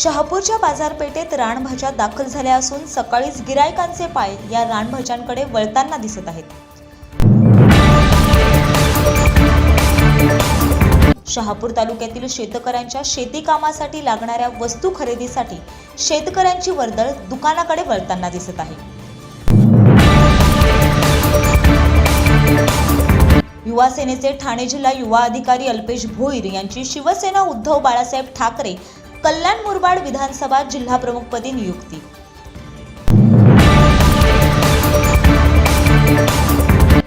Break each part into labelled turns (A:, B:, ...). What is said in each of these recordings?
A: शहापूरच्या बाजारपेठेत रानभाज्या दाखल झाल्या असून सकाळीच गिरायकांचे पाय या रानभाज्यांकडे वळताना दिसत आहेत. शहापूर तालुक्यातील शेतकऱ्यांच्या शेती कामासाठी लागणाऱ्या वस्तू खरेदीसाठी शेतकऱ्यांची वर्दळ दुकानाकडे वळताना दिसत आहे. युवा सेनेचे ठाणे जिल्हा युवा अधिकारी अल्पेश भोईर यांची शिवसेना उद्धव बाळासाहेब ठाकरे कल्याण मुरबाड विधानसभा जिल्हा प्रमुखपदी नियुक्ती.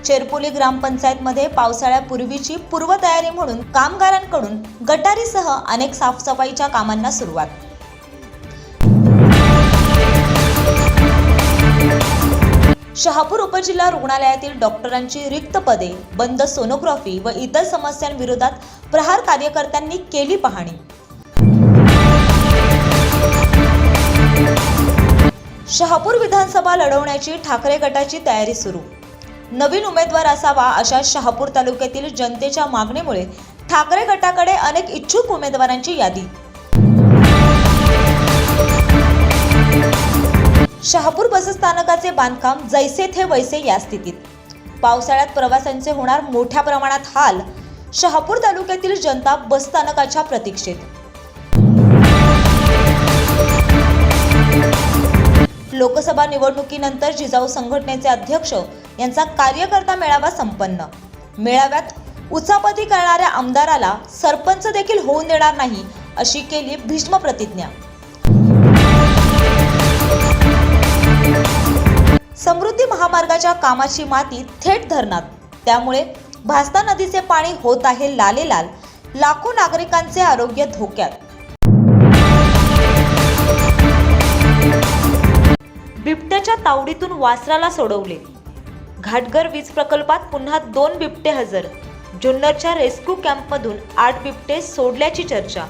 A: चेरपोली ग्रामपंचायतमध्ये पावसाळ्यापूर्वीची पूर्वतयारी म्हणून कामगारांकडून गटारीसह अनेक साफसफाईच्या कामांना सुरुवात. शहापूर उपजिल्हा रुग्णालयातील डॉक्टरांची रिक्त पदे बंद सोनोग्राफी व इतर समस्यांविरोधात प्रहार कार्यकर्त्यांनी केली पाहणी. शहापूर विधानसभा लढवण्याची ठाकरे गटाची तयारी सुरू. नवीन उमेदवार असावा अशा शहापूर तालुक्यातील जनतेच्या मागणीमुळे ठाकरे गटाकडे अनेक इच्छुक उमेदवारांची यादी. शहापूर बसस्थानकाचे बांधकाम जैसे थे वैसे या स्थितीत. पावसाळ्यात प्रवाशांचे होणार मोठ्या प्रमाणात हाल शहापूर तालुक्यातील जनता बसस्थानकाच्या प्रतीक्षेत. लोकसभा निवडणुकीनंतर जिजाऊ संघटनेचे अध्यक्ष यांचा कार्यकर्ता मेळावा संपन्न. मेळाव्यात उचापती करणाऱ्या आमदाराला सरपंच देखील होऊन देणार नाही अशी केली भीष्म प्रतिज्ञा. समृद्धी महामार्गाच्या कामाची माती थेट धरणात. त्यामुळे भास्ता नदीचे पाणी होत आहे लालेलाल लाखो नागरिकांचे आरोग्य धोक्यात. तावडीतून वासराला सोडवले. घाटघर वीज प्रकल्पात पुन्हा दोन बिबटे हजर. जुन्नरच्या रेस्क्यू कॅम्पमधून आठ बिबटे सोडल्याची चर्चा